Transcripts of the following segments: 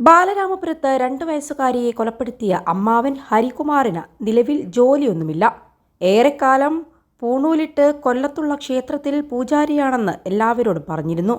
ബാലരാമപുരത്ത് രണ്ടു വയസ്സുകാരിയെ കൊലപ്പെടുത്തിയ അമ്മാവൻ ഹരികുമാറിന് നിലവിൽ ജോലിയൊന്നുമില്ല. ഏറെക്കാലം പൂണൂലിട്ട് കൊല്ലത്തുള്ള ക്ഷേത്രത്തിൽ പൂജാരിയാണെന്ന് എല്ലാവരോടും പറഞ്ഞിരുന്നു.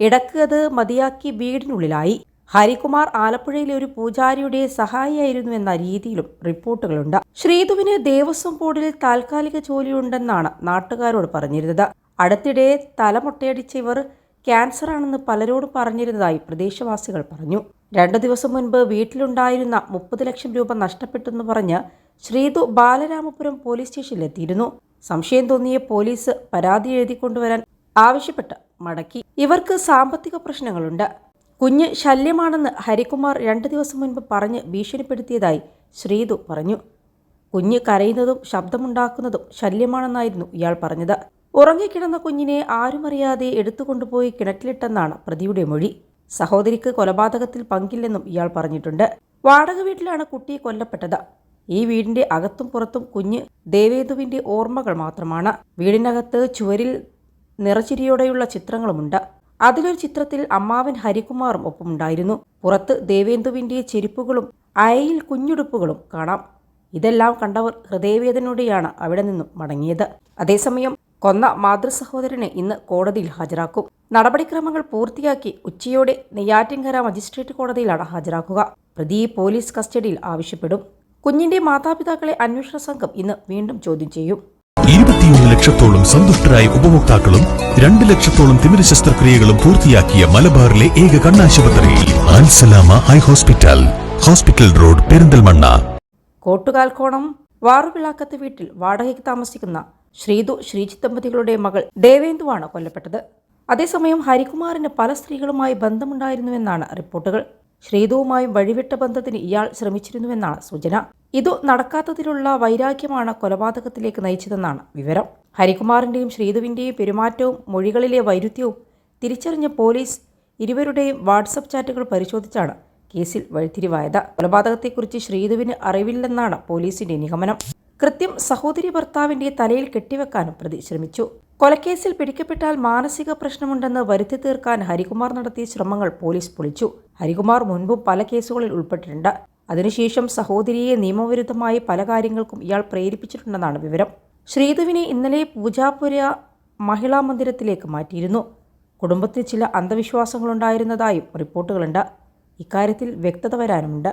ഇടയ്ക്ക് അത് മതിയാക്കി വീടിനുള്ളിലായി. ഹരികുമാർ ആലപ്പുഴയിലെ ഒരു പൂജാരിയുടെ സഹായിയായിരുന്നു എന്ന രീതിയിലും റിപ്പോർട്ടുകളുണ്ട്. ശ്രീധുവിന് ദേവസ്വം ബോർഡിൽ താൽക്കാലിക ജോലിയുണ്ടെന്നാണ് നാട്ടുകാരോട് പറഞ്ഞിരുന്നത്. അടുത്തിടെ തലമുട്ടയടിച്ച ഇവർ ക്യാൻസറാണെന്ന് പലരോടും പറഞ്ഞിരുന്നതായി പ്രദേശവാസികൾ പറഞ്ഞു. രണ്ടു ദിവസം മുൻപ് വീട്ടിലുണ്ടായിരുന്ന മുപ്പത് ലക്ഷം രൂപ നഷ്ടപ്പെട്ടെന്ന് പറഞ്ഞ് ശ്രീതു ബാലരാമപുരം പോലീസ് സ്റ്റേഷനിലെത്തിയിരുന്നു. സംശയം തോന്നിയ പോലീസ് പരാതി എഴുതിക്കൊണ്ടുവരാൻ ആവശ്യപ്പെട്ട് മടക്കി. ഇവർക്ക് സാമ്പത്തിക പ്രശ്നങ്ങളുണ്ട്. കുഞ്ഞ് ശല്യമാണെന്ന് ഹരികുമാർ രണ്ടു ദിവസം മുൻപ് പറഞ്ഞ് ഭീഷണിപ്പെടുത്തിയതായി ശ്രീതു പറഞ്ഞു. കുഞ്ഞ് കരയുന്നതും ശബ്ദമുണ്ടാക്കുന്നതും ശല്യമാണെന്നായിരുന്നു ഇയാൾ പറഞ്ഞത്. ഉറങ്ങിക്കിടന്ന കുഞ്ഞിനെ ആരുമറിയാതെ എടുത്തുകൊണ്ടുപോയി കിണറ്റിലിട്ടെന്നാണ് പ്രതിയുടെ മൊഴി. സഹോദരിക്ക് കൊലപാതകത്തിൽ പങ്കില്ലെന്നും ഇയാൾ പറഞ്ഞിട്ടുണ്ട്. വാടക വീട്ടിലാണ് കുട്ടി കൊല്ലപ്പെട്ടത്. ഈ വീടിന്റെ അകത്തും പുറത്തും കുഞ്ഞ് ദേവേതുവിന്റെ ഓർമ്മകൾ മാത്രമാണ്. വീടിനകത്ത് ചുവരിൽ നിറച്ചിരിയോടെയുള്ള ചിത്രങ്ങളുമുണ്ട്. അതിലൊരു ചിത്രത്തിൽ അമ്മാവൻ ഹരികുമാറും ഒപ്പമുണ്ടായിരുന്നു. പുറത്ത് ദേവേന്ദുവിന്റെ ചെരുപ്പുകളും അയയിൽ കുഞ്ഞുടുപ്പുകളും കാണാം. ഇതെല്ലാം കണ്ടവർ ഹൃദയവേദനയോടെയാണ് അവിടെ നിന്നും മടങ്ങിയത്. അതേസമയം കൊന്ന മാതൃസഹോദരനെ ഇന്ന് കോടതിയിൽ ഹാജരാക്കും. നടപടിക്രമങ്ങൾ പൂർത്തിയാക്കി ഉച്ചയോടെ നെയ്യാറ്റിൻകര മജിസ്ട്രേറ്റ് കോടതിയിലാണ് ഹാജരാക്കുക. പ്രതിയെ പോലീസ് കസ്റ്റഡിയിൽ ആവശ്യപ്പെടും. കുഞ്ഞിന്റെ മാതാപിതാക്കളെ അന്വേഷണ സംഘം ഇന്ന് വീണ്ടും ചോദ്യം ചെയ്യും. ഇരുപത്തിയൊന്ന് ലക്ഷത്തോളം സന്തുഷ്ടരായ ഉപഭോക്താക്കളും രണ്ട് ലക്ഷത്തോളം തിമിര ശസ്ത്രക്രിയകളും പൂർത്തിയാക്കിയ മലബാറിലെ ഏക കണ്ണാശുപത്രി Al Salama eye hospital hospital road Perinthalmanna. Kottukalkonam വാറുവിളാക്കത്ത് വീട്ടിൽ വാടകയ്ക്ക് താമസിക്കുന്ന ശ്രീതു ശ്രീജിത്ത് ദമ്പതികളുടെ മകൾ ദേവേന്ദുവാണ് കൊല്ലപ്പെട്ടത്. അതേസമയം ഹരികുമാറിന് പല സ്ത്രീകളുമായി ബന്ധമുണ്ടായിരുന്നുവെന്നാണ് റിപ്പോർട്ടുകൾ. ശ്രീതുവുമായും വഴിവിട്ട ബന്ധത്തിന് ഇയാൾ ശ്രമിച്ചിരുന്നുവെന്നാണ് സൂചന. ഇതു നടക്കാത്തതിലുള്ള വൈരാഗ്യമാണ് കൊലപാതകത്തിലേക്ക് നയിച്ചതെന്നാണ് വിവരം. ഹരികുമാറിന്റെയും ശ്രീതുവിന്റെയും പെരുമാറ്റവും മൊഴികളിലെ വൈരുദ്ധ്യവും തിരിച്ചറിഞ്ഞ പോലീസ് ഇരുവരുടെയും വാട്സപ്പ് ചാറ്റുകൾ പരിശോധിച്ചാണ് കേസിൽ വഴിത്തിരിവായത്. കൊലപാതകത്തെക്കുറിച്ച് ശ്രീധുവിന് അറിവില്ലെന്നാണ് പോലീസിന്റെ നിഗമനം. കൃത്യം സഹോദരി ഭർത്താവിന്റെ തലയിൽ കെട്ടിവെക്കാനും പ്രതി ശ്രമിച്ചു. കൊലക്കേസിൽ പിടിക്കപ്പെട്ടാൽ മാനസിക പ്രശ്നമുണ്ടെന്ന് വരുത്തി തീർക്കാൻ ഹരികുമാർ നടത്തിയ ശ്രമങ്ങൾ പോലീസ് പൊളിച്ചു. ഹരികുമാർ മുൻപും പല കേസുകളിൽ ഉൾപ്പെട്ടിട്ടുണ്ട്. അതിനുശേഷം സഹോദരിയെ നിയമവിരുദ്ധമായി പല കാര്യങ്ങൾക്കും ഇയാൾ പ്രേരിപ്പിച്ചിട്ടുണ്ടെന്നാണ് വിവരം. ശ്രീധുവിനെ ഇന്നലെ പൂജാപുര മഹിളാ മന്ദിരത്തിലേക്ക് മാറ്റിയിരുന്നു. കുടുംബത്തിൽ ചില അന്ധവിശ്വാസങ്ങളുണ്ടായിരുന്നതായും റിപ്പോർട്ടുകളുണ്ട്. ഇക്കാര്യത്തിൽ വ്യക്തത വരാനുമുണ്ട്.